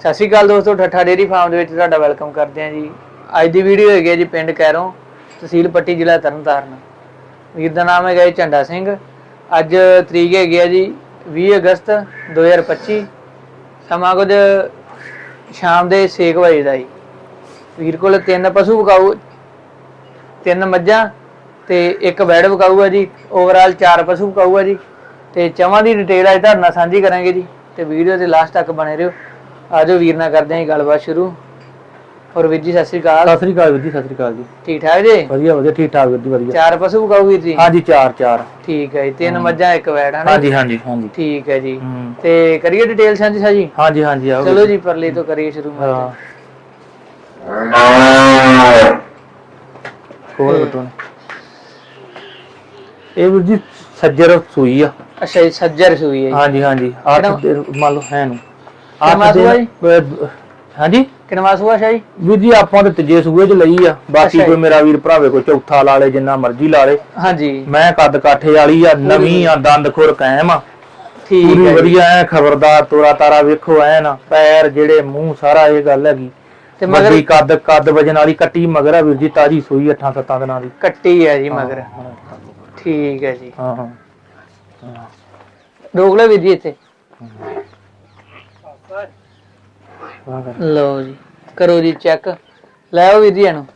ਸਤਿ ਸ਼੍ਰੀ ਅਕਾਲ ਦੋਸਤੋ, ਠੱਠਾ dairy farm ਦੇ ਵਿੱਚ ਤੁਹਾਡਾ ਵੈਲਕਮ ਕਰਦੇ ਹਾਂ ਜੀ। ਅੱਜ ਦੀ ਵੀਡੀਓ ਹੈਗੀ ਹੈ ਜੀ ਪਿੰਡ ਕੈਰੋਂ, ਤਹਿਸੀਲ ਪੱਟੀ ਜ਼ਿਲ੍ਹਾ ਤਰਨਤਾਰਨ। ਵੀਰ ਦਾ ਨਾਮ ਹੈਗਾ ਜੀ ਝੰਡਾ ਸਿੰਘ। ਅੱਜ ਤਰੀਕ ਹੈਗੀ ਹੈ ਜੀ 20 ਅਗਸਤ 2025 ਸਮਾਂ ਕੁਝ ਸ਼ਾਮ ਦੇ 6 ਵਜੇ ਦਾ ਜੀ। ਵੀਰ ਕੋਲ ਤਿੰਨ ਪਸ਼ੂ ਵਿਕਾਊ ਤਿੰਨ ਮੱਝਾਂ ਤੇ ਇੱਕ ਵੈੜ ਵਿਕਾਊ ਹੈ ਜੀ। ਓਵਰਆਲ ਚਾਰ ਪਸ਼ੂ ਵਿਕਾਊ ਹੈ ਜੀ। ਤੇ ਚਵਾਂ ਦੀ ਡਿਟੇਲ ਅੱਜ ਤੁਹਾਡੇ ਨਾਲ ਸਾਂਝੀ ਕਰਾਂਗੇ ਜੀ। ਤੇ ਵੀਡੀਓ ਦੇ ਲਾਸਟ ਤੱਕ ਬਣੇ ਰਹੋ। ਆਜੋ ਵੀਰ ਨਾਲ ਕਰਦੇ ਜੀ ਗੱਲਬਾਤ ਸ਼ੁਰੂ। ਔਰ ਵੀਰ ਜੀ ਸਤਿ ਸ਼੍ਰੀ ਅਕਾਲ। ਸਤਿ ਸ੍ਰੀ ਅਕਾਲ ਵੀਰ ਜੀ ਸਤਿ ਸ੍ਰੀ ਅਕਾਲ ਜੀ। ਠੀਕ ਠਾਕ ਜੀ? ਵਧੀਆ ਵਧੀਆ ਠੀਕ ਠਾਕ ਵੀਰ ਜੀ ਵਧੀਆ। ਚਾਰ ਪਸ਼ੂ ਵਿਕਾਊ ਵੀਰ ਜੀ? ਹਾਂਜੀ ਚਾਰ ਚਾਰ। ਠੀਕ ਹੈ ਜੀ ਤਿੰਨ ਮੱਝਾਂ ਇੱਕ ਵੈੜ ਹੈ ਨਾ ਹਾਂਜੀ ਹਾਂਜੀ ਹਾਂਜੀ। ਠੀਕ ਹੈ ਜੀ। ਤੇ ਕਰੀਏ ਡਿਟੇਲ ਸਾਂਝੀ ਸਾਜੀ ਹਾਂਜੀ ਹਾਂਜੀ ਆਓ ਚਲੋ ਜੀ ਪਰਲੇ ਤੋਂ ਕਰੀਏ ਸ਼ੁਰੂ ਹਾਂ। ਕੋਲ ਬਟੋ ਇਹ ਵੀਰ ਜੀ ਸੱਜਰ ਸੂਈ ਆ। ਅੱਛਾ ਜੀ ਸੱਜਰ ਸੂਈ ਹੈ ਹਾਂਜੀ ਹਾਂਜੀ। ਕਿਹੜਾ- ਅੱਠ ਦਿਨ ਮੰਨ ਲਓ ਹੈ ਨੂੰ। ਸੂਆ ਜੀ? ਹਾਂਜੀ? ਕਿੰਨਵਾ ਸੂਆ ਸ਼ਾਹੀ? ਵੀਰ ਜੀ ਆਪਾਂ ਤੇ ਤੀਜੇ ਸੂਏ ਚ ਲਈ ਆ। ਬਾਕੀ ਅੱਛਾ ਕੋਈ ਜੀ। ਮੇਰਾ ਵੀਰ ਭਰਾਵੇ ਕੋਈ ਚੌਥਾ ਲਾ ਲੇ ਜਿੰਨਾ ਮਰਜ਼ੀ ਲਾ ਲੇ। ਹਾਂਜੀ। ਮੈਂ ਕੱਦ ਕਾਠੇ ਵਾਲੀ ਆ ਨਵੀਂ ਆ ਦੰਦ ਖੁਰ ਕਾਇਮ ਆ। ਠੀਕ ਪੂਰੀ ਹੈ ਜੀ। ਵਧੀਆ ਐ ਖਬਰਦਾਰ ਤੋਰਾ ਤਾਰਾ ਵੇਖੋ ਐ ਨਾ ਪੈਰ ਜਿਹੜੇ ਮੂੰਹ ਸਾਰਾ ਇਹ ਗੱਲ ਹੈਗੀ। ਤੇ ਮਗਰ ਵੱਡੀ ਕੱਦ ਕੱਦ ਵਜਨ ਵਾਲੀ ਕੱਟੀ ਮਗਰ ਆ ਵੀਰ ਜੀ ਤਾਜੀ ਸੂਈ 8 7 ਦਿਨਾਂ ਦੀ। ਕੱਟੀ ਹੈ ਜੀ ਮਗਰ। ਠੀਕ ਹੈ ਜੀ। ਹਾਂ ਹਾਂ। ਰੋਕ ਵੀਰ ਜੀ ਇੱਥੇ। ਵਾਹ ਕਰ। ਲਓ ਜੀ ਕਰੋ ਜੀ ਚੈੱਕ ਲੈ ਵੀਰ ਜੀ ਇਹਨੂੰ।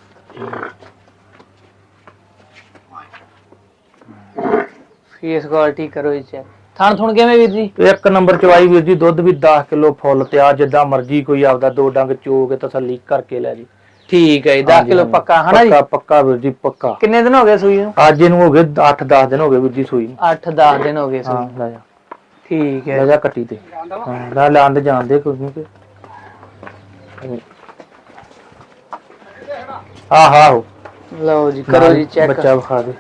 ਫੇਸ ਕੁਆਲਿਟੀ ਕਰੋ ਜੀ ਚੈੱਕ ਥਣ ਥੁਣ ਕਿਵੇਂ ਵੀਰ ਜੀ? ਇੱਕ ਨੰਬਰ ਚਵਾਈ ਵੀਰ ਜੀ ਦੁੱਧ ਵੀ 10 ਕਿਲੋ ਫੁੱਲ ਤੇ ਆ ਜਿੱਦਾਂ ਮਰਜ਼ੀ ਕੋਈ ਆਪਦਾ ਦੋ ਡੰਗ ਚੋ ਕੇ ਤਸੱਲੀ ਕਰਕੇ ਲੈ ਜੀ। ਠੀਕ ਹੈ ਜੀ 10 ਹਾਂਜੀ, ਕਿਲੋ। ਪੱਕਾ ਹਨਾ ਜੀ? ਪੱਕਾ ਪੱਕਾ ਵੀਰ ਜੀ ਪੱਕਾ। ਕਿੰਨੇ ਦਿਨ ਹੋ ਗਏ ਸੂਈ ਨੂੰ? ਅੱਜ ਇਹਨੂੰ ਹੋ ਗਏ 8 10 ਦਿਨ ਹੋ ਗਏ ਵੀਰ ਜੀ ਸੂਈ ਨੂੰ। 8-10 ਦਿਨ ਹੋ ਗਏ ਹਾਂ ਸੂਈ ਲੈ ਜਾ। ਠੀਕ ਲੈ ਹੈ ਜਾ ਕੱਟੀ ਤੇ। ਹਾਂ ਲੈ ਲਾਂਦ ਜਾਂਦੇ ਕੋਈ ਨਹੀਂ। ਕਿ ਆਹ ਆਹੋ। ਲਓ ਜੀ ਕਰੋ ਜੀ ਚੈੱਕ ਬੱਚਾ ਵਿਖਾ ਦੇ।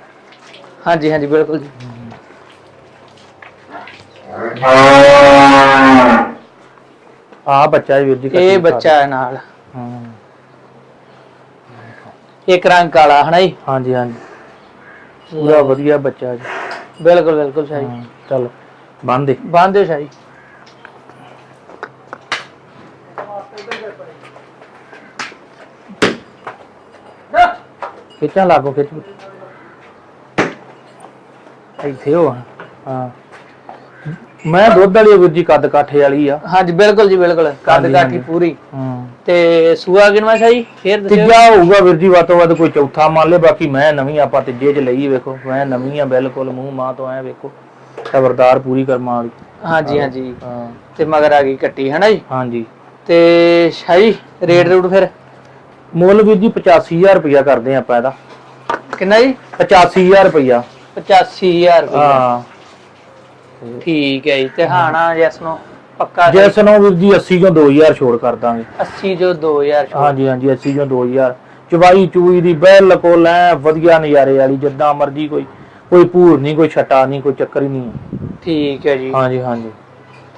ਹਾਂਜੀ ਹਾਂਜੀ ਬਿਲਕੁਲ ਜੀ। ਆ ਬੱਚਾ ਵੀਰ ਜੀ ਇਹ ਬੱਚਾ ਹੈ ਨਾਲ। ਦੇ। ਹਾਂ। ਇੱਕ ਰੰਗ ਕਾਲਾ ਹਨਾ ਜੀ? ਹਾਂਜੀ ਹਾਂਜੀ। ਪੂਰਾ ਵਧੀਆ ਬੱਚਾ ਜੀ। ਬਿਲਕੁਲ ਬਿਲਕੁਲ ਸ਼ਾਹੀ। ਚੱਲ। ਬੰਨ ਦੇ। ਬੰਦੇ ਸ਼ਾਹੀ। ਖਿੱਚਾਂ ਲਾਗੋ ਖਿੱਚ। ਇੱਥੇ ਹੋ ਹਾਂ। ਮੈਂ ਦੁੱਧ ਵਾਲੀ ਵੀਰ ਜੀ ਕੱਦ ਕਾਠੇ ਵਾਲੀ ਆ। ਹਾਂਜੀ ਬਿਲਕੁਲ ਜੀ ਬਿਲਕੁਲ। ਕੱਦ ਕਾਠੀ। ਪੂਰੀ। ਹਾਂ। ਤੇ ਸੂਆ ਕਿਨਵਾ ਸ਼ਾਹੀ? ਫੇਰ ਦੱਸਿਓ। ਤੀਜਾ ਹੋਊਗਾ ਵੀਰ ਜੀ ਵੱਧ ਤੋਂ ਵੱਧ ਕੋਈ ਚੌਥਾ ਮੰਨ ਲੈ ਬਾਕੀ ਮੈਂ ਨਵੀਂ ਆਪਾਂ ਤੀਜੇ ਚ ਲਈ ਵੇਖੋ। ਮੈਂ ਨਵੀਂ ਆ ਬਿਲਕੁਲ ਮੂੰਹ ਮਾਂ ਤੋਂ ਐ ਵੇਖੋ। ਖਬਰਦਾਰ ਪੂਰੀ ਕਰਮਾਂ ਵਾਲੀ। ਹਾਂਜੀ ਹਾਂਜੀ। ਹਾਂ। ਤੇ ਮਗਰ ਆ ਗਈ ਕੱਟੀ ਹਨਾ ਜੀ? ਹਾਂਜੀ। ਤੇ ਸ਼ਾਹੀ ਰੇਟ ਰੂਟ ਫਿਰ? ਮੁੱਲ ਵੀਰ ਜੀ 85000 ਰੁਪਇਆ ਕਰਦੇ ਆਪਾਂ ਇਹਦਾ। ਕਿੰਨਾ ਜੀ? 85000 ਰੁਪਇਆ 85000 ਰੁਪਏ ਹਾਂ। ਠੀਕ ਹੈ ਜੀ ਤੇ ਹਾਣਾ ਜੈਸ ਨੂੰ ਪੱਕਾ ਜਿਸ ਨੂੰ ਵੀਰ ਜੀ 80 ਚੋਂ 2000 ਛੋੜ ਕਰ ਦਾਂਗੇ। 80 ਜੋ 2000 ਛੋੜ। ਹਾਂਜੀ ਹਾਂਜੀ 80 ਚੋਂ 2000 ਚਵਾਈ ਚੂਈ ਦੀ ਬਿਲਕੁਲ ਐ ਵਧੀਆ ਨਜ਼ਾਰੇ ਵਾਲੀ ਜਿੱਦਾਂ ਮਰਜ਼ੀ ਕੋਈ ਕੋਈ ਭੂਰ ਨਹੀਂ ਕੋਈ ਛਟਾ ਨਹੀਂ ਕੋਈ ਚੱਕਰ ਹੀ ਨਹੀਂ। ਠੀਕ ਹੈ ਜੀ। ਹਾਂਜੀ ਹਾਂਜੀ।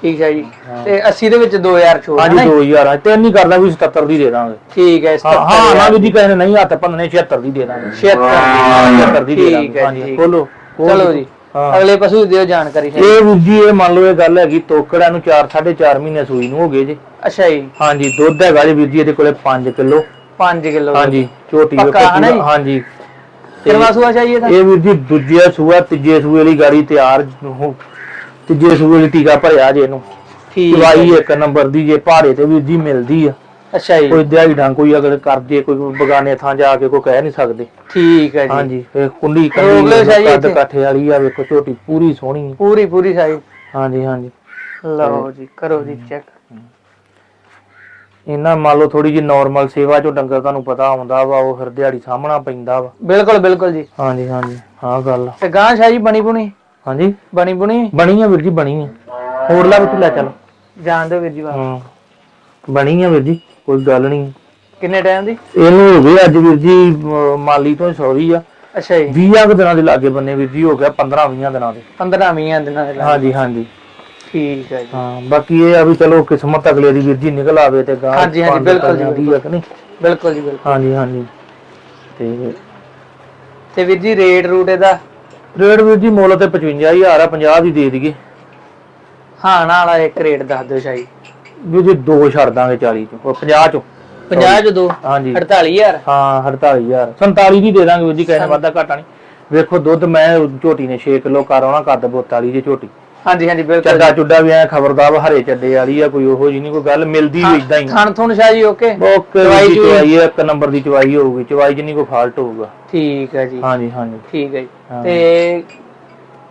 ਠੀਕ ਹੈ ਜੀ। ਤੇ 80 ਦੇ ਵਿੱਚ 2000 ਛੋੜ ਹਾਂਜੀ ਹਨਾ ਜੀ? 2000 ਆ। ਤਿੰਨ ਹੀ ਕਰਦਾ ਵੀ 77 ਦੀ ਦੇ ਦਾਂਗੇ। ਠੀਕ ਹੈ ਹਾਂ ਹਾਂ ਨਾ ਵੀ ਜੀ ਕਹਿੰਦੇ ਨਹੀਂ ਹੱਥ ਭੰਨਣੇ 76 ਦੀ ਦੇ ਦਾਂਗੇ। 76 ਦੀ। ਦੇ ਦਾਂਗੇ। ਹਾਂਜੀ ਜੀ ਖੋਲੋ ਖੋਲ ਚਲੋ ਦਿਓ। ਜੀ। ਹਾਂ। ਅਗਲੇ ਪਸ਼ੂ ਦੀ ਦਿਓ ਜਾਣਕਾਰੀ। ਫਿਰ। ਇਹ ਵੀਰ ਜੀ ਇਹ ਮੰਨ ਲਓ ਇਹ ਗੱਲ ਹੈਗੀ ਤੋਕੜਿਆਂ ਨੂੰ 4 4.5 ਮਹੀਨੇ ਸੂਈ ਨੂੰ ਹੋ ਗਏ ਜੀ। ਅੱਛਾ ਜੀ। ਹਾਂਜੀ ਦੁੱਧ ਹੈਗਾ ਜੀ ਵੀਰ ਜੀ ਇਹਦੇ ਕੋਲੇ 5 ਕਿਲੋ। 5 ਕਿਲੋ। ਹਾਂਜੀ? ਹਾਂਜੀ। ਤੇ ਕਿਰਵਾ ਸੂਆ ਚਾਹੀਏ ਤਾਂ ਇਹ ਵੀਰ ਜੀ ਦੂਜੇ ਸੂਆ ਤੀਜੇ ਸੂਏ ਗਾੜੀ ਤਿਆਰ ਹੋ- ਤੀਜੇ ਸੂਏ ਟੀਕਾ ਭਰਿਆ ਜੇ ਇਹਨੂੰ। ਠੀਕ ਹੈ ਜੀ। ਇੱਕ ਨੰਬਰ ਦੀ ਜੇ ਭਾੜੇ ਤੇ ਵੀਰ ਜੀ ਮਿਲਦੀ ਆ। ਅੱਛਾ ਜੀ। ਕੋਈ ਦਿਹਾੜੀ ਡਾਂ ਕੋਈ ਅਗਰ ਕਰਦੇ ਕੋਈ ਬਗਾਨੇ ਥਾਂ ਜਾ ਕੇ ਕੋਈ ਕਹਿ ਨਹੀਂ ਸਕਦੇ। ਠੀਕ ਹੈ ਜੀ। ਹਾਂਜੀ ਇਹ ਕੁੰਡੀ ਲਿਓ ਸ਼ਾਹੀ ਕੱਦ ਇੱਥੇ। ਕਾਠੇ ਵਾਲੀ ਆ ਵੇਖੋ ਝੋਟੀ ਪੂਰੀ ਸੋਹਣੀ। ਪੂਰੀ ਪੂਰੀ ਸਾਈ ਹਾਂਜੀ ਹਾਂਜੀ। ਲਓ ਜੀ ਕਰੋ ਜੀ ਚੈੱਕ। ਇਹਨਾਂ ਮੰਨ ਲਓ ਥੋੜੀ ਜੀ ਨਾਰਮਲ ਸੇਵਾ ਚੋਂ ਡੰਗਰ ਤੁਹਾਨੂੰ ਪਤਾ ਆਉਂਦਾ ਵਾ ਉਹ ਫਿਰ ਦਿਹਾੜੀ ਸਾਹਮਣਾ ਪੈਂਦਾ ਵਾ। ਬਿਲਕੁਲ ਬਿਲਕੁਲ ਜੀ। ਹਾਂਜੀ ਹਾਂਜੀ ਆਹ ਗੱਲ ਆ। ਤੇ ਗਾਂ ਸ਼ਾਹੀ ਬਣੀ ਬੁਣੀ? ਹਾਂਜੀ। ਬਣੀ ਬੁਣੀ? ਬਣੀ ਆ ਵੀਰ ਜੀ ਬਣੀ ਆ। ਹੋਰ ਲਾ ਵੀ ਲੈ ਚੱਲ। ਜਾਣ ਦਿਓ ਵੀਰ ਜੀ। ਹਾਂ। ਬਣੀ ਆ ਵੀਰ ਜੀ ਕੋਈ ਗੱਲ ਨਹੀਂ। ਕਿੰਨੇ ਟਾਈਮ ਦੀ? ਇਹਨੂੰ ਹੋ ਗਏ ਅੱਜ ਵੀਰ ਜੀ ਅਹ ਮਾਲੀ ਤੋਂ ਸੌਰੀ ਆ। ਅੱਛਾ ਜੀ। 20 ਕੁ ਦਿਨਾਂ ਦੇ ਲਾਗੇ ਬੰਨੇ ਵੀਰ ਜੀ ਹੋ ਗਿਆ 15 20 ਦਿਨਾਂ ਦੇ। 15 20 ਦਿਨਾਂ ਦੇ ਲੱਗ। ਹਾਂਜੀ ਹਾਂਜੀ। ਠੀਕ ਹੈ ਜੀ। ਹਾਂ ਬਾਕੀ ਇਹ ਆ ਵੀ ਚਲੋ ਕਿਸਮਤ ਅਗਲੇ ਦੀ ਵੀਰ ਜੀ ਨਿਕਲ ਆਵੇ ਤੇ ਗਾਂ ਹਾਂਜੀ, ਹਾਂਜੀ, ਬਿਲਕੁਲ ਜੀ, ਆ ਕਿ ਨਹੀਂ? ਬਿਲਕੁਲ ਜੀ ਬਿਲਕੁਲ। ਹਾਂਜੀ ਹਾਂਜੀ। ਤੇ ਤੇ ਵੀਰ ਜੀ ਰੇਟ ਰੂਟ ਇਹਦਾ ਰੇਟ ਵੀਰ ਜੀ ਮੁੱਲ ਤੇ 55000 ਆ 50 ਦੀ ਦੇ ਦਈਏ। ਹਾਂ ਨਾਲ ਵਾਲਾ ਇੱਕ ਰੇਟ ਦੱਸ ਦਿਓ ਸ਼ਾਹੀ। ਵੀ ਜੀ ਦੋ ਛੱਡ ਦਾਂਗੇ 40 ਚੋਂ ਉਹ 50 ਚੋਂ। 50 ਚ ਦੋ? ਹਾਂਜੀ। 48000 ਹਾਂ 48000 47 ਦੀ ਦੇ ਦਾਂਗੇ ਵੀਰ ਜੀ ਕਹਿੰਦੇ ਵਾਧਾ ਘਾਟਾ ਨਹੀਂ। ਵੇਖੋ ਦੁੱਧ ਮੈਂ ਝੋਟੀ ਨੇ 6 ਕਿਲੋ ਕਰ ਆਉਣਾ ਕੱਦ 42 ਦੀ ਝੋਟੀ। ਹਾਂਜੀ ਹਾਂਜੀ ਬਿਲਕੁਲ ਚੱਡਾ ਚੁੱਡਾ ਵੀ ਐ ਖਬਰਦਾਰ ਹਰੇ ਚੱਡੇ ਵਾਲੀ ਆ ਕੋਈ ਉਹੋ ਜੀ ਨਹੀਂ ਕੋਈ ਗੱਲ ਮਿਲਦੀ ਵੀ ਇਦਾਂ ਹੀ। ਥਣ ਥੁਣ ਸ਼ਾਹ ਜੀ ਓਕੇ। ਓਕੇ ਚਵਾਈ ਚਵਾਈ ਇੱਕ ਨੰਬਰ ਦੀ ਚਵਾਈ ਹੋਊਗੀ ਚਵਾਈ ਨਹੀਂ ਕੋਈ ਫਾਲਟ ਹੋਊਗਾ। ਠੀਕ ਹੈ ਜੀ। ਹਾਂਜੀ ਹਾਂਜੀ। ਠੀਕ ਹੈ ਜੀ। ਤੇ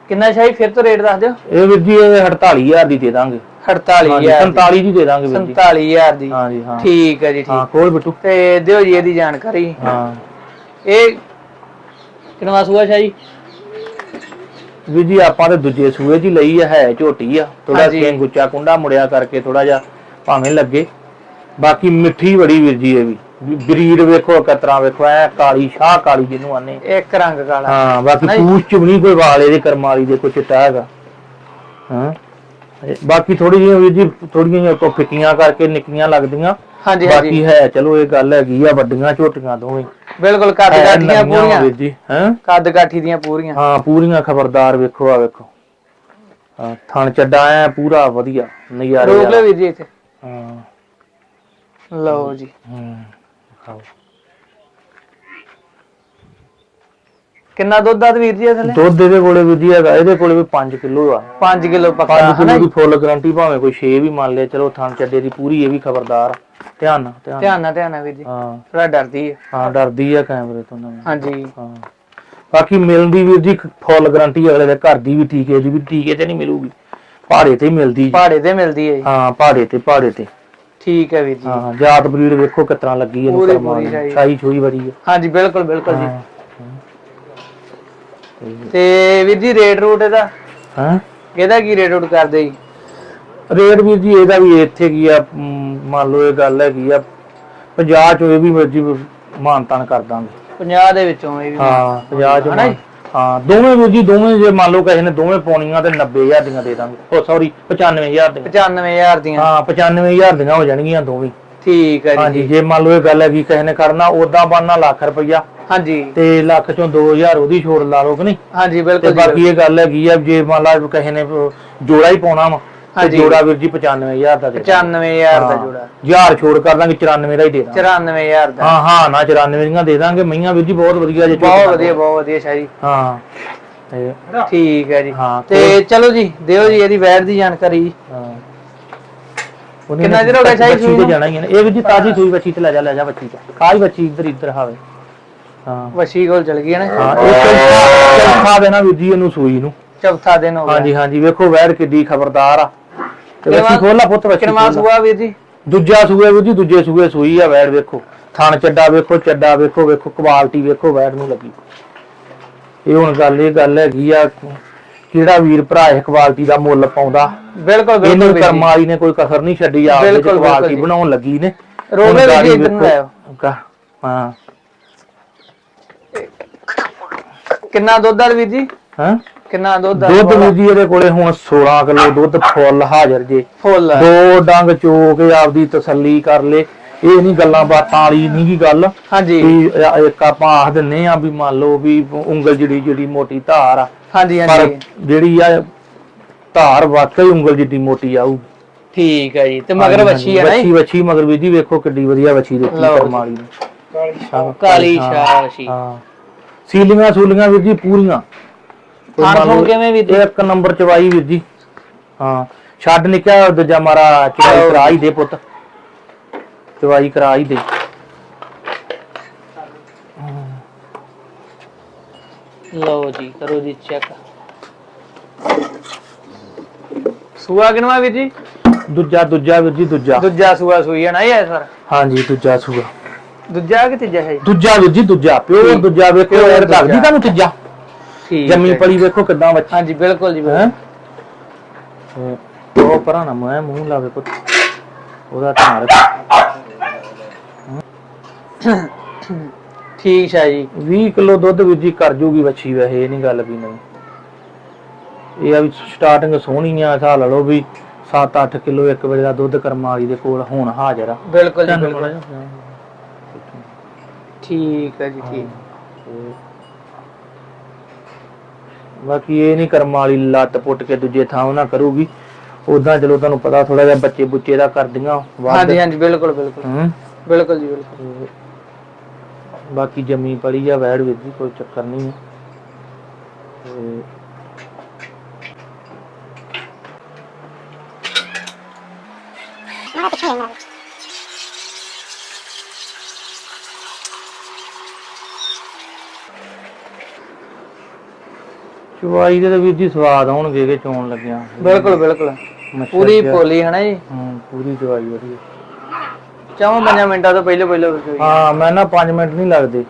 ਕਿੰਨਾ ਸ਼ਾਹੀ ਫਿਰ ਤੋਂ ਰੇਟ ਦੱਸ ਦਿਓ? ਇਹ ਵੀਰ ਜੀ ਇਹ 48000 ਦੀ ਦੇ ਦਾਂਗੇ। 48000 ਦੀ। 47 ਦੀ ਦੇ ਦਾਂਗੇ ਵੀਰ ਜੀ। 47000 ਦੀ। ਹਾਂਜੀ ਹਾਂ। ਠੀਕ ਹੈ ਜੀ ਠੀਕ। ਹਾਂ ਕੋਈ ਬਿੱਟੂ। ਤੇ ਦਿਓ ਜੀ ਇਹਦੀ ਜਾਣਕਾਰੀ। ਹਾਂ। ਇਹ ਕਿੰਨਾ ਸੂਆ ਸ਼ਾਹ ਜੀ ਆਪਾਂ ਤੇ ਦੂਜੇ ਸੂਏ ਦੀ ਲਈ ਆ ਹੈ ਝੋਟੀ ਆ। ਥੋੜਾ ਹਾਂਜੀ। ਕੇ ਗੁੱਚਾ ਕੁੰਡਾ ਮੁੜਿਆ ਕਰਕੇ ਥੋੜਾ ਜਿਹਾ ਭਾਵੇਂ ਲੱਗੇ। ਬਾਕੀ ਮਿੱਠੀ ਬੜੀ ਵੀਰ ਜੀ ਇਹ ਵੀ। ਵੀ ਬਰੀਡ ਵੇਖੋ ਕਤਰਾ ਵੇਖੋ ਐ ਕਾਲੀ ਸ਼ਾਹ ਕਾਲੀ ਜਿਹਨੂੰ ਆਨੇ। ਇੱਕ ਰੰਗ ਕਾਲਾ। ਹਾਂ ਬਾਕੀ ਨਹੀਂ। ਪੂਛ ਚ ਵੀ ਨਹੀਂ ਕੋਈ ਵਾਲ ਇਹਦੇ ਕਰਮਾਲੀ ਦੇ ਕੋਈ ਚਿੱਟਾ ਹੈਗਾ ਹਾਂ। ਇਹ ਬਾਕੀ ਥੋੜੀ ਜਿਹੀ ਵੀਰ ਜੀ ਥੋੜੀਆਂ ਜਿਹੀਆਂ ਕੋ ਫਿੱਕੀਆਂ ਕਰਕੇ ਨਿੱਕੀਆਂ ਲੱਗਦੀਆਂ। ਹਾਂਜੀ ਹਾਂਜੀ। ਬਾਕੀ ਹੈ ਚਲੋ ਇਹ ਗੱਲ ਹੈਗੀ ਆ ਵੱਡੀਆਂ ਝੋਟੀਆਂ ਦੋਵੇਂ। ਬਿਲਕੁਲ ਕੱਦ ਹੈ ਕਾਠੀਆਂ ਨਵੀਆਂ ਪੂਰੀਆਂ। ਵੀਰ ਜੀ ਹੈ? ਕੱਦ ਕਾਠੀ ਦੀਆਂ ਪੂਰੀਆਂ। ਹਾਂ ਪੂਰੀਆਂ ਖਬਰਦਾਰ ਵੇਖੋ ਆ ਵੇਖੋ। ਹਾਂ ਥਣ ਚੱਡਾ ਐ ਪੂਰਾ ਵਧੀਆ ਨਜ਼ਾਰੇ ਰੋਕ ਵਾਲਾ। ਲਓ ਵੀਰ ਜੀ ਇੱਥੇ। ਹਾਂ। ਲਓ ਜੀ। ਹੂੰ ਖਾਓ ਕਿੰਨਾ ਦੁੱਧ ਆ ਵੀਰ ਜੀ ਅਸਲੇ ਦੁੱਧ ਇਹਦੇ ਕੋਲੇ ਵੀ ਹੈਗਾ ਇਹਦੇ ਕੋਲੇ ਵੀ 5 ਕਿਲੋ ਆ। 5 ਕਿਲੋ ਪੱਕਾ। 5 ਹਨਾ ਕਿਲੋ ਦੀ ਫੁੱਲ ਗਾਰੰਟੀ ਭਾਵੇਂ ਕੋਈ 6 ਵੀ ਮੰਨ ਲਿਆ ਚਲੋ ਥਣ ਚੱਡੇ ਦੀ ਪੂਰੀ ਇਹ ਵੀ ਖਬਰਦਾਰ। ਧਿਆਨ ਨਾਲ ਧਿਆਨ ਨਾਲ। ਧਿਆਨ ਨਾਲ ਧਿਆਨ ਨਾਲ ਵੀਰ ਜੀ। ਹਾਂ। ਥੋੜਾ ਡਰਦੀ ਹੈ ਹਾਂ ਡਰਦੀ ਆ ਕੈਮਰੇ ਤੋਂ ਨਾ। ਹਾਂਜੀ। ਹਾਂ। ਬਾਕੀ ਮਿਲਦੀ ਵੀਰ ਜੀ ਫੁੱਲ ਗਾਰੰਟੀ ਅਗਲੇ ਦੇ ਘਰ ਦੀ ਵੀ ਟੀਕੇ ਦੀ ਵੀ ਟੀਕੇ ਤੇ ਨਹੀਂ ਮਿਲੂਗੀ। ਪਹਾੜੇ ਤੇ ਹੀ ਮਿਲਦੀ ਜੀ। ਪਹਾੜੇ ਤੇ ਮਿਲਦੀ ਹੈ ਜੀ। ਹਾਂ ਪਹਾੜੇ ਤੇ ਪਹਾੜੇ ਤੇ। ਠੀਕ ਹੈ ਵੀਰ ਜੀ। ਹਾਂ ਜਾਤ ਬਰੀਡ ਵੇਖੋ ਕਿਤਨਾ ਲੱਗੀ ਦੀ। ਸ਼ਾਹੀ। ਛੋਈ ਬੜੀ ਹੈ। ਹਾਂਜੀ ਬਿਲਕੁਲ ਬਿਲਕੁਲ ਜੀ। ਹਾਂ। ਤੇ ਵੀਰ ਜੀ ਰੇਟ ਰੂਟ ਇਹਦਾ? ਹਾਂ? ਇਹਦਾ ਕੀ ਰੇਟ ਰੂਟ ਕਰਦੇ ਜੀ? ਰੇਟ ਵੀਰ ਜੀ ਇਹਦਾ ਵੀ ਇੱਥੇ ਕੀ ਆ ਮੰਨ ਲਓ ਇਹ ਗੱਲ ਹੈਗੀ ਆ 50 ਚੋਂ ਇਹ ਵੀ ਮਰਜ਼ੀ ਮਾਨਤਾਨ ਕਰ ਦਾਂਗੇ। 50 ਦੇ ਵਿੱਚੋਂ ਇਹ ਵੀ ਹਾਂ 50 ਚੋਂ ਹਾਂ ਦੋਵੇਂ ਵੀਰ ਜੀ ਦੋਵੇਂ ਜੇ ਮੰਨ ਲਓ ਕਿਸੇ ਨੇ ਦੋਵੇਂ ਪਾਉਣੀਆਂ ਤੇ 90000 ਦੀਆਂ ਦੇ ਦਾਂਗੇ। ਉਹ ਸੌਰੀ 95000 ਦੀਆਂ। 95000 ਦੀਆਂ। ਹਾਂ 95000 ਦੀਆਂ ਹੋ ਜਾਣਗੀਆਂ ਦੋਵੇਂ। ਠੀਕ ਹੈ ਜੀ ਹਾਂਜੀ ਜੇ ਮੰਨ ਲਓ ਇਹ ਗੱਲ ਹੈਗੀ ਕਿਸੇ ਨੇ ਕਰਨਾ ਉਦਾਂ ਬਣਨਾ ਲੱਖ ਰੁਪਈਆ। ਹਾਂਜੀ। ਤੇ ਲੱਖ ਚੋਂ 2000 ਉਹਦੀ ਛੋੜ ਲਾ ਲਓ ਕਿ ਨਹੀਂ? ਹਾਂਜੀ ਤੇ ਬਿਲਕੁਲ ਜੀ ਬਾਕੀ ਇਹ ਗੱਲ ਹੈਗੀ ਆ ਜੇ ਮੰਨ ਲਾ ਕਿਸੇ ਨੇ ਜੋੜਾ ਹੀ ਪਾਉਣਾ ਵਾ ਤੇ ਹਾਂਜੀ। ਜੋੜਾ ਵੀਰ ਜੀ 95000 ਦਾ ਦੇ ਦਾਂਗੇ। 95000 ਦਾ ਜੋੜਾ। ਹਜ਼ਾਰ ਛੋੜ ਕਰ ਦਾਂਗੇ 94 ਦਾ ਹੀ ਦੇ ਦਾਂਗੇ। 94000 ਦਾ। ਹਾਂ ਹਾਂ ਨਾ 94 ਦੀਆਂ ਦੇ ਦਾਂਗੇ। ਮਈਆਂ ਵੀਰ ਜੀ ਬਹੁਤ ਵਧੀਆ ਜੇ ਬਹੁਤ ਵਧੀਆ ਬਹੁਤ ਵਧੀਆ ਸ਼ਾਹੀ ਹਾਂ। ਤੇ ਠੀਕ ਹੈ ਜੀ। ਹਾਂ, ਤੇ ਚਲੋ ਜੀ ਦਿਓ ਜੀ ਇਹਦੀ ਵੈਟ ਦੀ ਜਾਣਕਾਰੀ। ਜੀ। ਹਾਂ। ਉਹਨੇ ਕਿੰਨਾ ਚਿਰ ਹੋ ਗਿਆ ਸ਼ਾਹੀ ਬੱਚੀ ਸੂਈ ਤੇ ਨੂੰ? ਜਾਣਾ ਹੀ ਹੈ ਨਾ। ਇਹ ਵੀਰ ਜੀ ਤਾਜੀ ਸੂਈ ਬੱਚੀ ਤੇ ਲੈ ਜਾ ਲੈ ਜਾ ਬੱਚੀ ਤੇ। ਕਾਜ ਬੱਚੀ ਇੱਧਰ ਇੱਧਰ ਹਾਵੇ ਹਾਂ। ਵਸ਼ੀ ਕੋਲ ਚਲ ਗਈ ਹੈ ਨਾ। ਹਾਂ ਇਹ ਚੌਥਾ ਚੌਥਾ ਦੇਣਾ ਵੀਰ ਜੀ ਇਹਨੂੰ ਸੂਈ ਨੂੰ। ਚੌਥਾ ਦਿਨ ਹੋ ਗਿਆ। ਹਾਂਜੀ ਹਾਂਜੀ ਵੇਖੋ ਵੈਰ ਕਿੱਡੀ ਖਬਰਦਾਰ ਆ। ਤੇ ਕਿੰਨਵਾਂ- ਬੱਚੀ ਖੋਲਾ ਪੁੱਤ ਬੱਚੀ ਕਿੰਨਾ ਖੋਲ ਲਾ। ਸੂਆ ਵੀਰ ਜੀ? ਦੂਜਾ ਸੂਏ ਵੀਰ ਜੀ ਦੂਜੇ ਸੂਏ ਸੂਈ ਆ ਵੈੜ ਵੇਖੋ। ਥਣ ਚੱਡਾ ਵੇਖੋ ਚੱਡਾ ਵੇਖੋ ਵੇਖੋ ਕੁਆਲਿਟੀ ਵੇਖੋ ਵੈੜ ਨੂੰ ਲੱਗੀ। ਇਹ ਹੁਣ ਗੱਲ ਇਹ ਗੱਲ ਹੈਗੀ ਆ ਕਿਹੜਾ ਵੀਰ ਭਰਾ ਇਹ ਕੁਆਲਿਟੀ ਦਾ ਮੁੱਲ ਪਾਉਂਦਾ ਬਿਲਕੁਲ ਬਿਲਕੁਲ ਇਹਨੂੰ। ਕਰਮਾਲੀ ਨੇ ਕੋਈ ਕਸਰ ਨਹੀਂ ਛੱਡੀ ਬਿਲਕੁਲ, ਬਿਲਕੁਲ ਕੁਆਲਿਟੀ। ਬਣਾਉਣ ਲੱਗੀ ਨੇ ਰੋਵੇ ਗਾੜੀ ਇੱਧਰ ਨੂੰ। ਆਇਓ। ਕਾ- ਹਾਂ ਕਿੰਨਾ ਦੁੱਧ ਆ ਵੀਰ ਜੀ ਹਾਂ ਕਿੰਨਾ ਦੁੱਧ ਆ ਦੁੱਧ ਵੀਰ ਜੀ ਇਹਦੇ ਕੋਲੇ ਹੁਣ 16 ਕਿਲੋ ਦੁੱਧ ਫੁੱਲ ਹਾਜ਼ਰ ਜੇ ਫੁੱਲ ਆ। ਦੋ ਡੰਗ ਚੋ ਕੇ ਆਪਦੀ ਤਸੱਲੀ ਕਰ ਲੇ ਇਹ ਨਹੀਂ ਗੱਲਾਂ ਬਾਤਾਂ ਵਾਲੀ ਨਹੀਂ ਗੀ ਗੱਲ ਹਾਂਜੀ ਵੀ ਇੱਕ ਆਪਾਂ ਆਖ ਦਿੰਨੇ ਆ ਵੀ ਮੰਨ ਲਓ ਵੀ ਉਂਗਲ ਜਿਹੜੀ ਜਿਹੜੀ ਮੋਟੀ ਧਾਰ ਆ ਹਾਂਜੀ ਪਰ ਹਾਂਜੀ। ਜਿਹੜੀ ਆ ਧਾਰ ਵਾਕਈ ਉਂਗਲ ਜਿੱਡੀ ਮੋਟੀ ਆਊ ਠੀਕ ਹੈ ਜੀ ਤੇ ਮਗਰ ਵੱਛੀ ਆ ਨਾ ਵੱਛੀ ਜੀ? ਵੱਛੀ ਮਗਰ ਵੀ ਜੀ ਵੇਖੋ ਕਿੱਡੀ ਵਧੀਆ ਵੱਛੀ ਦਿੱਤੀ ਲਓ ਜੀ। ਕਰਮਾਲੀ ਨੇ। ਕਾਲੀ ਹਾਂ, ਸ਼ਾਹ ਵੱਛੀ। ਹਾਂ। ਸੀਲੀਆਂ ਸੂਲੀਆਂ ਵੀਰ ਜੀ ਪੂਰੀਆਂ। ਕੋਈ ਥਣ ਮੰਨ ਲਓ ਥੁਣ ਕਿਵੇਂ ਵੀਰ ਜੀ? ਇੱਕ ਨੰਬਰ ਚਵਾਈ ਵੀਰ ਜੀ। ਹਾਂ ਛੱਡ ਨਿਕਿਆ ਦੂਜਾ ਮਾਰਾ ਚਵਾਈ ਕਰਾ ਹੀ ਦੇ ਪੁੱਤ। ਚਵਾਈ ਕਰਾ ਹੀ ਦੇ। ਲਓ ਜੀ ਕਰੋ ਜੀ ਚੈੱਕ ਸੂਆ ਕਿਨਵਾ ਵੀਰ ਜੀ? ਦੂਜਾ ਦੂਜਾ ਵੀਰ ਜੀ ਦੂਜਾ। ਦੂਜਾ ਸੂਆ ਸੂਈ ਹੈ ਨਾ ਇਹ ਸਰ ਹਾਂਜੀ ਦੂਜਾ ਸੂਆ। ਦੂਜਾ ਕਿ ਤੀਜਾ ਹੈ? ਜੀ? ਦੂਜਾ ਵੀਰ ਜੀ ਦੂਜਾ। ਪਿਓ ਠੀਕ। ਦੂਜਾ ਵੇਖੋ ਪਿਓਰ ਯਾਰ ਲੱਗਦੀ ਦੂਜਾ। ਤੁਹਾਨੂੰ ਤੀਜਾ। ਠੀਕ ਜੰਮੀ। ਪਲੀ ਵੇਖੋ ਕਿਦਾਂ ਬੱਚਾ ਹਾਂਜੀ ਬਿਲਕੁਲ ਜੀ ਹੈ। ਉਹ ਪਰਾਂ ਨਾ ਮੈਂ ਮੂੰਹ ਲਾਵੇ ਪੁੱਤ ਉਹਦਾ ਧਿਆਨ ਰੱਖ। ਠੀਕ ਹੈ ਜੀ। 20 ਕਿਲੋ ਦੁੱਧ ਵੀਰ ਜੀ ਕਰ ਜੂਗੀ ਵੱਛੀ ਵੈਸੇ ਇਹ ਨਹੀਂ ਗੱਲ ਵੀ ਨਹੀਂ। ਇਹ ਆ ਵੀ ਸਟਾਰਟਿੰਗ ਸੋਹਣੀ ਆ ਹਿਸਾਬ ਲਾ ਲਓ ਵੀ 7-8 ਕਿਲੋ ਇੱਕ ਵੇਲੇ ਦਾ ਦੁੱਧ ਕਰਮਾਲੀ ਦੇ ਕੋਲ ਹੁਣ ਹਾਜ਼ਰ ਆ। ਬਿਲਕੁਲ ਜੀ ਬਿਲਕੁਲ। ਠੀਕ ਹੈ ਜੀ ਠੀਕ। ਬਾਕੀ ਇਹ ਨਹੀਂ ਕਰਮਾਲੀ ਲੱਤ ਪੁੱਟ ਕੇ ਦੂਜੇ ਥਾਂ ਨਾ ਕਰੂਗੀ। ਉਦਾਂ ਚਲੋ ਤੁਹਾਨੂੰ ਪਤਾ ਥੋੜਾ ਜਿਹਾ ਬੱਚੇ ਬੁੱਚੇ ਦਾ ਕਰਦੀਆਂ। ਹਾਂਜੀ ਹਾਂਜੀ ਬਿਲਕੁਲ ਬਿਲਕੁਲ। ਬਿਲਕੁਲ ਜੀ ਬਿਲਕੁਲ। ਬਾਕੀ ਜੰਮੀ ਪੜੀ ਆ ਵੈੜ ਵਿੱਚ ਵੀ ਕੋਈ ਚੱਕਰ ਨਹੀਂ। ਹੈ ਤੇ ਚਵਾਈ ਦੇ ਤਾਂ ਵੀਰ ਜੀ ਸਵਾਦ ਆਉਣਗੇ ਕਿ ਚੋਣ ਲੱਗਿਆ। ਬਿਲਕੁਲ ਬਿਲਕੁਲ। ਪੂਰੀ। ਪੋਲੀ ਹੈ ਨਾ ਜੀ? ਹੂੰ ਪੂਰੀ ਚਵਾਈ ਵਧੀਆ। ਚਾਹੋਂ ਪੰਜਾਂ ਮਿੰਟਾਂ ਤੋਂ ਪਹਿਲੇ ਪਹਿਲੇ ਹਾਂ ਮੈਂ ਨਾ 5 ਮਿੰਟ ਨਹੀਂ ਲੱਗਦੇ।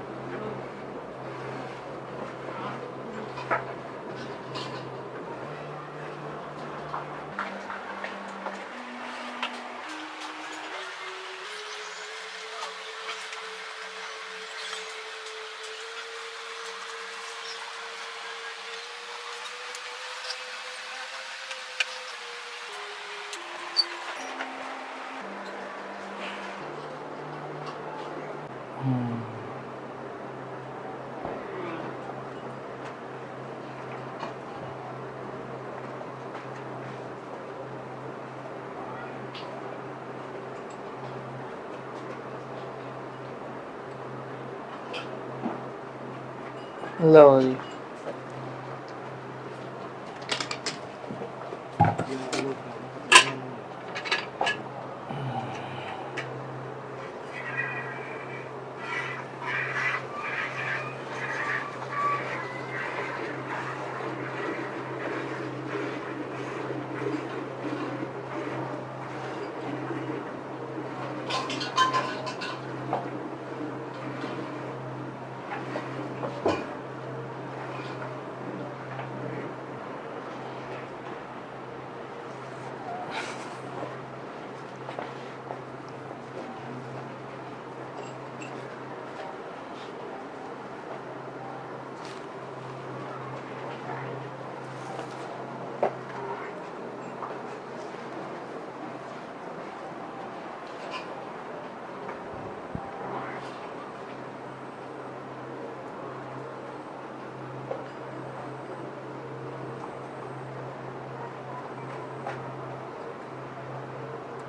ਲਓ ਜੀ।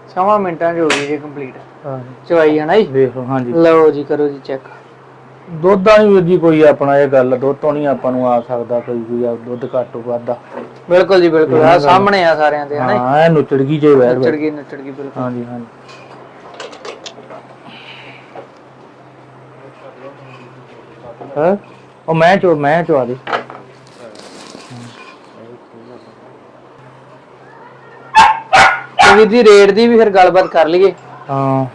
ਛਾਵਾਂ ਮਿੰਟਾਂ 'ਚ ਹੋ ਗਈ ਜੀ ਕੰਪਲੀਟ ਹਾਂ ਚਵਾਈ ਹੈ ਨਾ ਜੀ? ਵੇਖ ਲਓ ਹਾਂਜੀ। ਲਓ ਜੀ ਕਰੋ ਜੀ ਚੈੱਕ ਦੁੱਧ ਦਾ ਨਹੀਂ ਵੀਰ ਜੀ ਕੋਈ ਆਪਣਾ ਇਹ ਗੱਲ ਦੁੱਧ ਤੋਂ ਨਹੀਂ ਆਪਾਂ ਨੂੰ ਆ ਸਕਦਾ ਕੋਈ ਵੀ ਆ ਦੁੱਧ ਘੱਟ ਵਾਧਾ ਬਿਲਕੁਲ ਜੀ ਬਿਲਕੁਲ। ਆ ਸਾਹਮਣੇ ਆ ਸਾਰਿਆਂ ਦੇ ਹੈ ਨਾ ਹਾਂ ਇਹ ਨੁਚੜ ਗਈ ਜੇ ਵੈੜ ਨੱਚੜ ਗਈ ਨੱਚੜ ਗਈ ਬਿਲਕੁਲ। ਹਾਂਜੀ ਹਾਂਜੀ। ਹੈ? ਉਹ ਮੈਂ ਚੋ ਮੈਂ ਚਵਾ ਦੇ। ਵੀਰ ਜੀ ਰੇਟ ਦੀ ਵੀ ਫਿਰ ਗੱਲਬਾਤ ਕਰ ਲਈਏ। ਹਾਂ।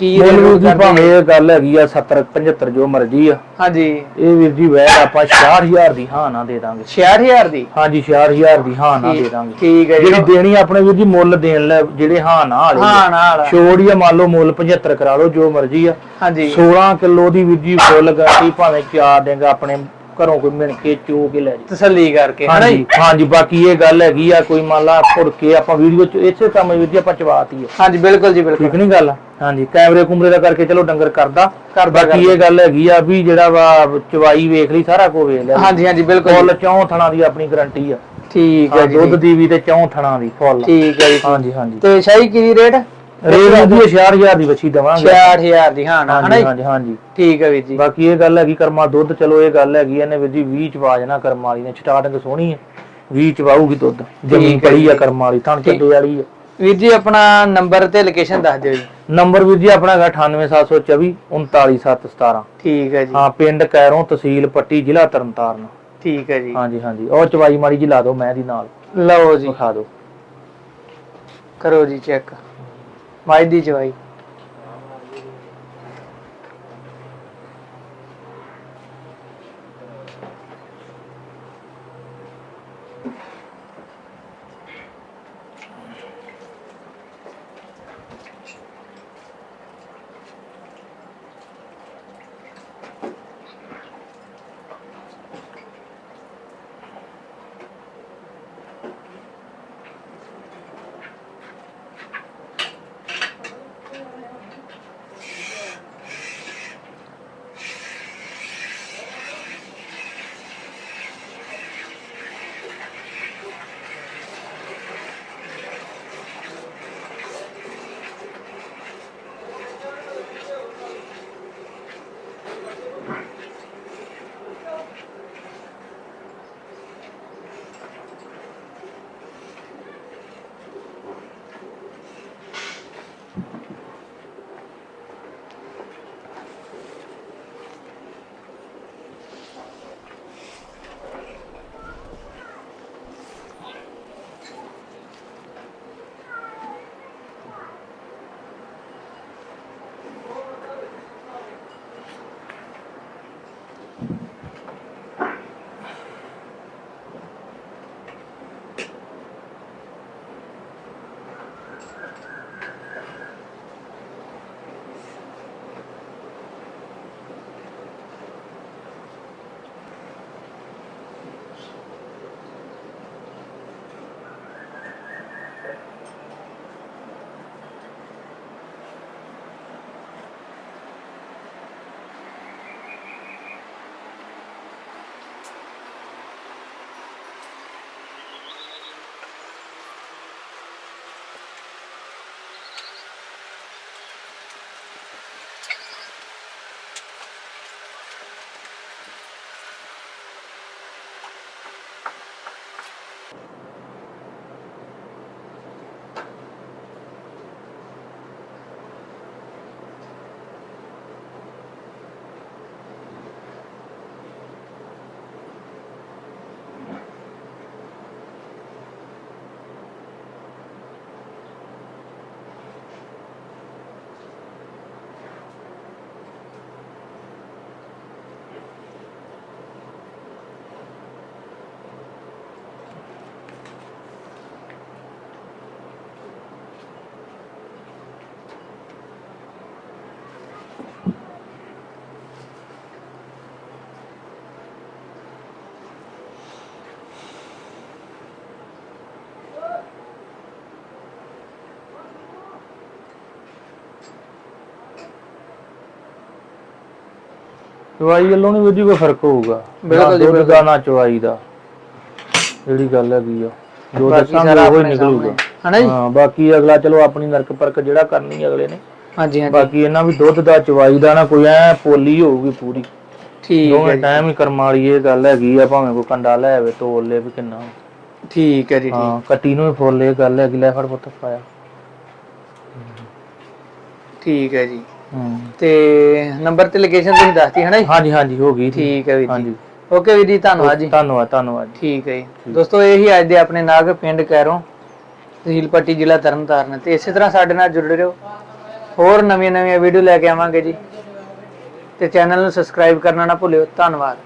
ਕੀ ਰੇਟ ਵੀਰ ਜੀ ਕਰਦੇ ਭਾਵੇਂ ਇਹ ਗੱਲ ਹੈਗੀ ਆ 70 75 ਜੋ ਮਰਜ਼ੀ ਆ। ਹਾਂਜੀ। ਇਹ ਵੀਰ ਜੀ ਵੈੜ ਆਪਾਂ 66000 ਦੀ ਹਾਂ ਨਾ ਦੇ ਦਾਂਗੇ। 66000 ਦੀ? ਹਾਂਜੀ 66000 ਦੀ ਹਾਂ ਨਾ ਦੇ ਦਾਂਗੇ। ਠੀਕ ਹੈ ਜੀ। ਜਿਹੜੀ ਦੇਣੀ ਆਪਣੇ ਵੀਰ ਜੀ ਮੁੱਲ ਦੇਣ ਲੈ ਜਿਹੜੇ ਹਾਂ ਨਾ ਵਾਲੇ ਹਾਂ ਨਾਲ ਛੋੜ ਹੀ ਆ ਮੰਨ ਲਓ ਮੁੱਲ 75 ਕਰਾ ਲਓ ਜੋ ਮਰਜ਼ੀ ਆ। ਹਾਂਜੀ। 16 ਕਿਲੋ ਦੀ ਵੀਰ ਜੀ ਫੁੱਲ ਗਾਟੀ ਭਾਵੇਂ ਚਾਰ ਦੇਗਾ ਆਪਣੇ ਘਰੋਂ ਕੋਈ ਮਿਣ ਕੇ ਚੋ ਕੇ ਲੈ ਜੀ ਤਸੱਲੀ ਕਰਕੇ ਹੈ ਨਾ ਜੀ? ਹਾਂਜੀ ਹਾਂਜੀ ਬਾਕੀ ਇਹ ਗੱਲ ਹੈਗੀ ਆ ਕੋਈ ਮੰਨ ਲਾ ਫੁੜ ਕੇ ਆਪਾਂ ਵੀਡੀਓ ਚ ਇਸੇ ਕੰਮ ਵੀਰ ਜੀ ਆਪਾਂ ਚਵਾਤੀ ਹੈ ਹਾਂਜੀ ਬਿਲਕੁਲ ਜੀ ਬਿਲਕੁਲ। ਠੀਕ ਨਹੀਂ ਗੱਲ? ਹਾਂਜੀ ਕੈਮਰੇ ਕੁਮਰੇ ਦਾ ਕਰਕੇ ਚਲੋ ਡੰਗਰ ਕਰਦਾ। ਕਰਦਾ, ਬਾਕੀ ਇਹ ਗੱਲ ਹੈਗੀ ਆ ਵੀ ਜਿਹੜਾ ਵਾ ਚਵਾਈ ਵੇਖ ਲਈ ਸਾਰਾ ਕੁਝ ਵੇਖ ਲਿਆ। ਹਾਂਜੀ ਹਾਂਜੀ ਬਿਲਕੁਲ ਫੁੱਲ ਚੌਂ ਥਣਾ ਦੀ ਆਪਣੀ ਗਾਰੰਟੀ ਆ। ਠੀਕ ਹੈ ਹਾਂ, ਜੀ ਦੁੱਧ ਦੀ ਵੀ ਤੇ ਚੌਂ ਥਣਾ ਦੀ ਫੁੱਲ। ਠੀਕ ਹੈ ਜੀ ਹਾਂਜੀ ਹਾਂਜੀ। ਤੇ ਸ਼ਾਹੀ ਕੀ ਰੇਟ? ਰੇਟ ਦੀ 6000 ਦੀ ਵੱਛੀ ਦਵਾਂਗੇ। 66000 ਦੀ ਹਾਂ ਨਾ ਹਾਂਜੀ ਜੀ? ਹਾਂਜੀ ਹਾਂਜੀ। ਠੀਕ ਹੈ ਵੀਰ ਜੀ। ਬਾਕੀ ਇਹ ਗੱਲ ਹੈਗੀ ਕਰਮਾ ਦੁੱਧ ਚਲੋ ਇਹ ਗੱਲ ਹੈਗੀ ਇਹਨੇ ਵੀਰ ਜੀ 20 ਚ ਬਾਜ ਨਾ ਕਰਮਾ ਵਾਲੀ ਨੇ ਸਟਾਰਟਿੰਗ ਸੋਹਣੀ ਹੈ। 20 ਚ ਵਾਹੂਗੀ ਦੁੱਧ ਜਮੀ ਠੀਕ ਹੈ ਪੜੀ ਆ। ਕਰਮਾ ਵਾਲੀ ਥਣ ਚੱਡੇ ਵਾਲੀ ਹੈ ਵੀਰ ਜੀ ਆਪਣਾ ਨੰਬਰ ਤੇ ਲੋਕੇਸ਼ਨ ਦੱਸ ਦਿਓ ਜੀ। ਨੰਬਰ ਵੀਰ ਜੀ ਆਪਣਾ ਹੈਗਾ 98724 39717 ਠੀਕ ਹੈ ਜੀ। ਹਾਂ ਪਿੰਡ ਕੈਰੋਂ ਤਹਿਸੀਲ ਪੱਟੀ ਜ਼ਿਲ੍ਹਾ ਤਰਨਤਾਰਨ। ਠੀਕ ਹੈ ਜੀ। ਹਾਂਜੀ ਹਾਂਜੀ। ਉਹ ਚਵਾਈ ਮਾੜੀ ਜੀ ਲਾ ਦਿਓ ਮੈਂ ਦੀ ਨਾਲ। ਲਓ ਜੀ। ਵਿਖਾ ਦਿਓ। ਕਰੋ ਜੀ ਚੈੱਕ। ਮਾਈ ਦੀ ਚਵਾਈ ਚਵਾਈ ਵੱਲੋਂ ਨਹੀਂ ਵੀਰ ਜੀ ਕੋਈ ਫ਼ਰਕ ਹੋਊਗਾ। ਬਿਲਕੁਲ ਜੀ, ਨਾ ਦੁੱਧ ਦਾ ਨਾ ਚਵਾਈ ਦਾ। ਜਿਹੜੀ ਗੱਲ ਹੈਗੀ ਆ। ਜੋ ਦੱਸਾਂਗੇ ਉਹ ਹੀ ਨਿਕਲੂਗਾ। ਹਨਾ ਜੀ? ਹਾਂ ਬਾਕੀ ਅਗਲਾ ਚਲੋ ਆਪਣੀ ਨਰਕ ਪਰਕ ਜਿਹੜਾ ਕਰਨੀ ਅਗਲੇ ਨੇ। ਹਾਂਜੀ ਹਾਂਜੀ। ਬਾਕੀ ਇਹਨਾਂ ਵੀ ਦੁੱਧ ਦਾ ਚਵਾਈ ਦਾ ਨਾ ਕੋਈ ਐ ਪੋਲੀ ਹੋਊਗੀ ਪੂਰੀ। ਠੀਕ ਹੈ ਦੋਵੇਂ ਟਾਈਮ ਹੀ ਕਰਮ ਵਾਲੀ ਇਹ ਗੱਲ ਹੈਗੀ ਆ ਭਾਵੇਂ ਕੋਈ ਕੰਡਾ ਲੈ ਆਵੇ ਤੋਲ ਲੈ ਵੀ ਕਿੰਨਾ। ਠੀਕ ਹੈ ਜੀ ਠੀਕ। ਹਾਂ ਕੱਟੀ ਨੂੰ ਵੀ ਫੁੱਲ ਇਹ ਗੱਲ ਹੈਗੀ ਲੈ ਫੜ ਪੁੱਤ ਪਾਇਆ। ਠੀਕ ਹੈ ਜੀ। ਤੇ ਨੰਬਰ ਤੇ ਲੋਕੇਸ਼ਨ ਤੁਸੀਂ ਦੱਸਤੀ ਹਨਾ ਜੀ? ਹਾਂਜੀ ਹਾਂਜੀ ਹੋ ਗਈ ਠੀਕ ਹੈ ਵੀਰ ਜੀ। ਹਾਂਜੀ। ਓਕੇ ਵੀਰ ਜੀ ਧੰਨਵਾਦ ਜੀ। ਧੰਨਵਾਦ ਧੰਨਵਾਦ ਠੀਕ ਹੈ ਜੀ। ਦੋਸਤੋ ਇਹੀ ਅੱਜ ਦੇ ਆਪਣੇ ਨਾਗ ਪਿੰਡ ਕੈਰੋਂ ਤਹਿਸੀਲ ਪੱਟੀ ਜ਼ਿਲ੍ਹਾ ਤਰਨਤਾਰਨ ਤੇ ਇਸੇ ਤਰ੍ਹਾਂ ਸਾਡੇ ਨਾਲ ਜੁੜੇ ਰਹੋ ਹੋਰ ਨਵੀਆਂ ਨਵੀਆਂ ਵੀਡੀਓ ਲੈ ਕੇ ਆਵਾਂਗੇ ਜੀ। ਤੇ ਚੈਨਲ ਨੂੰ ਸਬਸਕ੍ਰਾਈਬ ਕਰਨਾ ਨਾ ਭੁੱਲਿਓ। ਧੰਨਵਾਦ।